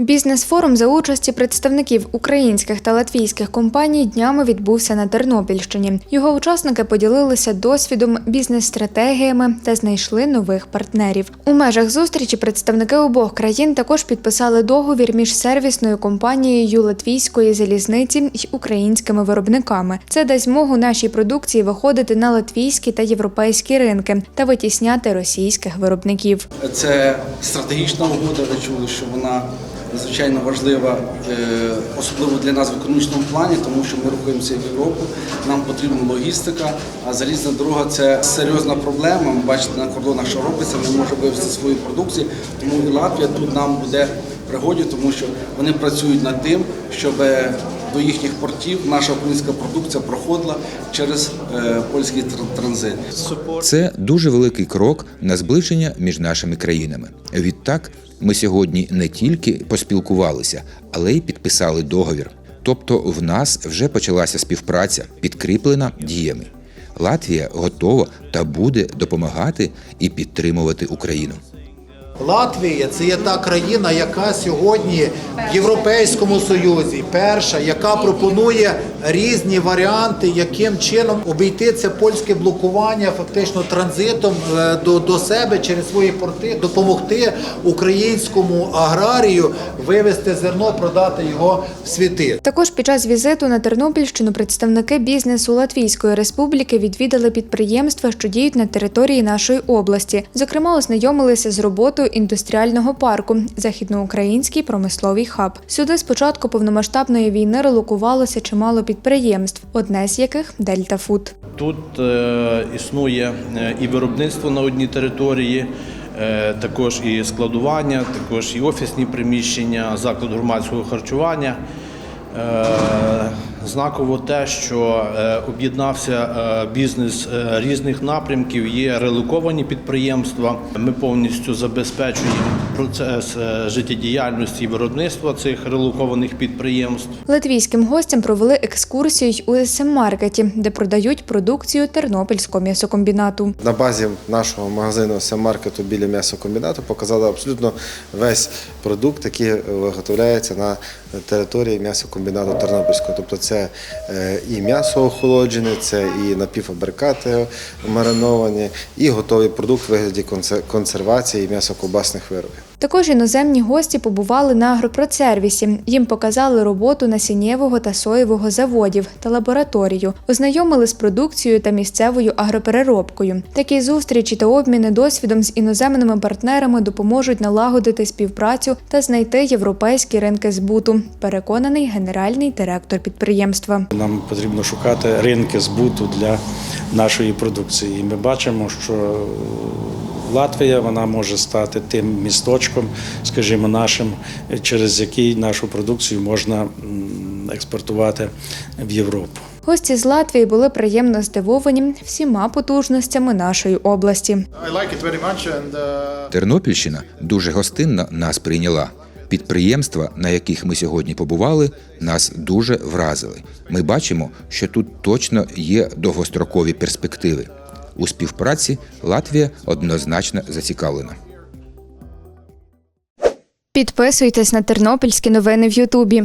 Бізнес-форум за участі представників українських та латвійських компаній днями відбувся на Тернопільщині. Його учасники поділилися досвідом, бізнес-стратегіями та знайшли нових партнерів. У межах зустрічі представники обох країн також підписали договір між сервісною компанією латвійської залізниці й українськими виробниками. Це дасть змогу нашій продукції виходити на латвійські та європейські ринки та витісняти російських виробників. Це стратегічна угода. Ви чули, що вона надзвичайно важлива, е, особливо для нас в економічному плані, тому що ми рухаємося в Європу. Нам потрібна логістика, а залізна дорога це серйозна проблема. Ми бачите на кордонах, що робиться, не може вивезти свої продукції. Тому і Латвія тут нам буде пригоді, тому що вони працюють над тим, щоб до їхніх портів наша українська продукція проходила через е, польський тр- транзит. Це дуже великий крок на зближення між нашими країнами. Відтак, ми сьогодні не тільки поспілкувалися, але й підписали договір. Тобто, в нас вже почалася співпраця, підкріплена діями. Латвія готова та буде допомагати і підтримувати Україну. Латвія це є та країна, яка сьогодні в Європейському Союзі перша, яка пропонує різні варіанти, яким чином обійти це польське блокування, фактично транзитом е, до, до себе через свої порти, допомогти українському аграрію вивезти зерно, продати його в світи. Також під час візиту на Тернопільщину представники бізнесу Латвійської республіки відвідали підприємства, що діють на території нашої області. Зокрема, ознайомилися з роботою індустріального парку Західноукраїнський промисловий хаб. Сюди з початку повномасштабної війни релокувалося чимало підприємств, одне з яких Дельта Фуд. Тут е, існує е, і виробництво на одній території, е, також і складування, також і офісні приміщення, заклад громадського харчування. Знаково те, що е, об'єднався е, бізнес е, різних напрямків, є релоковані підприємства. Ми повністю забезпечуємо процес е, життєдіяльності і виробництва цих релокованих підприємств. Латвійським гостям провели екскурсію у СМ-маркеті, де продають продукцію Тернопільського м'ясокомбінату. На базі нашого магазину Семаркету біля м'ясокомбінату показали абсолютно весь продукт, який виготовляється на території м'ясокомбінату Тернопільського. Тобто це е, і м'ясо охолоджене, це і напівфабрикати мариновані, і готовий продукт в вигляді консе- консервації м'ясокобасних виробів. Також іноземні гості побували на агропродсервісі. Їм показали роботу насіннєвого та соєвого заводів та лабораторію, ознайомили з продукцією та місцевою агропереробкою. Такі зустрічі та обміни досвідом з іноземними партнерами допоможуть налагодити співпрацю та знайти європейські ринки збуту. Переконаний генеральний директор підприємства. Нам потрібно шукати ринки збуту для нашої продукції. І ми бачимо, що Латвія вона може стати тим місточком, скажімо, нашим, через який нашу продукцію можна експортувати в Європу. Гості з Латвії були приємно здивовані всіма потужностями нашої області. Uh, Тернопільщина дуже гостинно нас прийняла. Підприємства, на яких ми сьогодні побували, нас дуже вразили. Ми бачимо, що тут точно є довгострокові перспективи. У співпраці Латвія однозначно зацікавлена. Підписуйтесь на тернопільські новини в Ютубі.